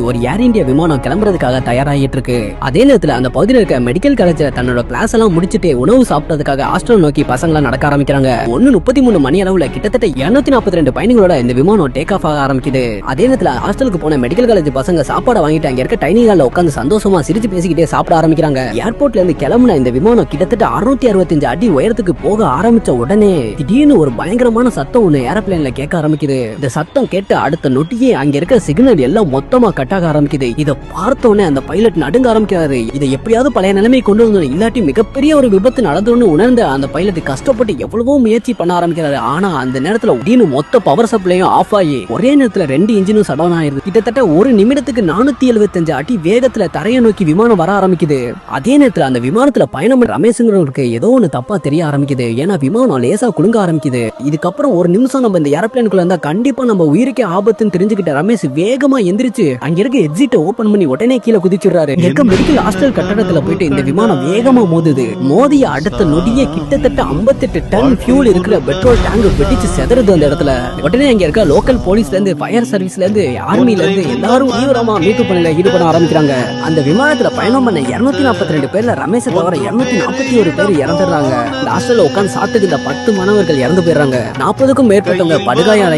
ஒரு ஏர் இந்தியா விமானம் கிளம்புறதுக்காக தயாராகிட்டு இருக்கு அதே நேரத்துல அந்த பகுதியில் இருக்க மெடிக்கல் காலேஜ்ல தன்னோட கிளாஸ் எல்லாம் முடிச்சுட்டு உணவு சாப்பிட்டதுக்காக ஹாஸ்டல் நோக்கி பசங்களாம் நடக்க ஆரம்பிக்கிறாங்க. ஒன்னு முப்பத்தி மூணு மணி அளவுல கிட்டத்தட்ட இருநூத்தி நாற்பத்தி ரெண்டு பயணிகளோட இந்த விமானம் டேக் ஆஃப் ஆக ஆரம்பிக்குது. அதே நேரத்துல ஹாஸ்டலுக்கு போன மெடிக்கல் காலேஜ் பசங்க சாப்பாடு வாங்கிட்டு அங்க இருக்க டைனிங் ஹால்ல உட்காந்து சந்தோஷமா சிரிச்சு பேசிக்கிட்டே சாப்பிட ஆரம்பிக்கிறாங்க. ஏர்போர்ட்ல இருந்து கிளம்புன இந்த விமானம் கிட்டத்தட்ட அறுநூத்தி அறுபத்தஞ்சு அடி உயரத்துக்கு போக ஆரம்பிச்ச உடனே திடீர்னு ஒரு பயங்கரமான சத்தம் ஒண்ணு ஏரோப்ளேன்ல கேட்க ஆரம்பிக்குது. இந்த சத்தம் கேட்டு அடுத்த நொட்டியே அங்க இருக்க சிக்னல் எல்லாம் மொத்தமா கட்டாக ஆரம்பிக்குது இதை பார்த்தோன்னே அந்த பைலட் நடுங்க ஆரம்பிக்கிறாரு. இதை எப்படியாவது பழைய நிலைமை கொண்டு வந்து இல்லாட்டி மிகப்பெரிய ஒரு விபத்து நடந்தோன்னு உணர்ந்த அந்த பைலட் கஷ்டப்பட்டு எவ்வளவோ முயற்சி பண்ண ஆரம்பிக்கிறாரு. ஆனா அந்த நேரத்துல திடீர்னு மொத்த பவர் சப்ளையும் ஆஃப் ஆகி ஒரே நேரத்துல ரெண்டு இன்ஜினும் சடவுன் ஆயிருது கிட்டத்தட்ட ஒரு நிமிடத்துக்கு நானூத்தி எழுபத்தஞ்சு அடி வேகத்துல தரையை நோக்கி விமானம் வர ஆரம்பிக்குது. அதே நேரத்துல அந்த விமானத்துல பயணம் ரமேஷ்ங்கிறவருக்கு ஏதோ ஒண்ணு தப்பா தெரிய ஆரம்பிக்குது. ஏன்னா விமானம் லேசா குலுங்க ஆரம்பிக்குது. இதுக்கப்புறம் ஒரு நிமிஷம் நம்ம இந்த ஏரோப்ளேனுக்குள்ள இருந்தா கண்டிப்பா நம்ம உயிருக்கே ஆபத்துன்னு தெரிஞ்சுக்கிட்ட ரமேஷ் வேகமா எந்திரிச்சு அங்க இருக்க எக்ஸிட்ட ஓபன் பண்ணி உடனே கீழே குதிச்சிடுறாரு. இருக்க மெடிக்கல் ஹாஸ்டல் கட்டடத்துல போயிட்டு இந்த விமானம் வேகமா மோதுது. மோதிய அடுத்த நொடியே கிட்டத்தட்ட 58 டன் ஃபியூல் இருக்கிற பெட்ரோல் டேங்க் வெடிச்சு செதறுது அந்த இடத்துல. உடனே அங்க இருக்க லோக்கல் போலீஸ்ல இருந்து ஃபயர் சர்வீஸ்ல இருந்து ஆர்மில இருந்து எல்லாரும் தீவிரமா மீட்பு பணியில ஈடுபட ஆரம்பிக்கிறாங்க. அந்த விமானத்துல பயணம் பண்ண 242 நாற்பத்தி ரெண்டு பேர்ல ரமேஷை தவிர 241 நாற்பத்தி ஒரு பேர் இறந்துடுறாங்க. இந்த ஹாஸ்டல்ல உட்காந்து இந்த பத்து மாணவர்கள் இறந்து போயிடுறாங்க. நாற்பதுக்கும் மேற்பட்டவங்க படுகாயம்